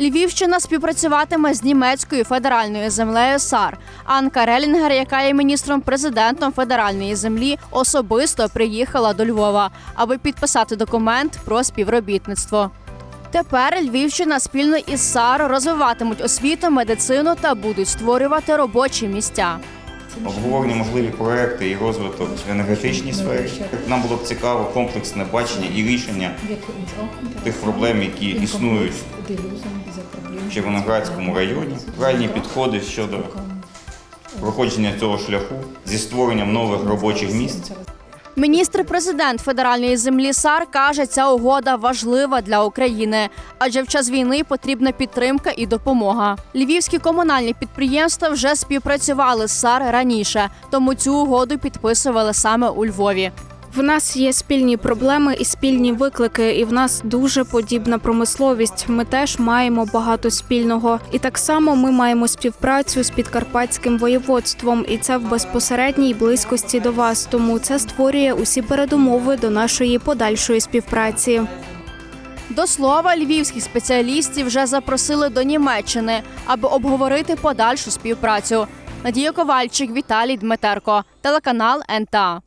Львівщина співпрацюватиме з німецькою федеральною землею САР. Анка Релінгер, яка є міністром президентом федеральної землі, особисто приїхала до Львова, аби підписати документ про співробітництво. Тепер Львівщина спільно із САР розвиватимуть освіту, медицину та будуть створювати робочі місця. обговорені можливі проекти і розвиток в енергетичній сфері. Нам було б цікаво комплексне бачення і рішення тих проблем, які існують в Червоноградському районі. Крайні підходи щодо проходження цього шляху зі створенням нових робочих місць. Міністр-президент федеральної землі САР каже, ця угода важлива для України, адже в час війни потрібна підтримка і допомога. Львівські комунальні підприємства вже співпрацювали з САР раніше, тому цю угоду підписували саме у Львові. В нас є спільні проблеми і спільні виклики, і в нас дуже подібна промисловість. Ми теж маємо багато спільного. І так само ми маємо співпрацю з підкарпатським воєводством, і це в безпосередній близькості до вас. Тому це створює усі передумови до нашої подальшої співпраці. До слова, львівських спеціалістів вже запросили до Німеччини, аби обговорити подальшу співпрацю. Надія Ковальчик, Віталій Дмитерко, телеканал НТА.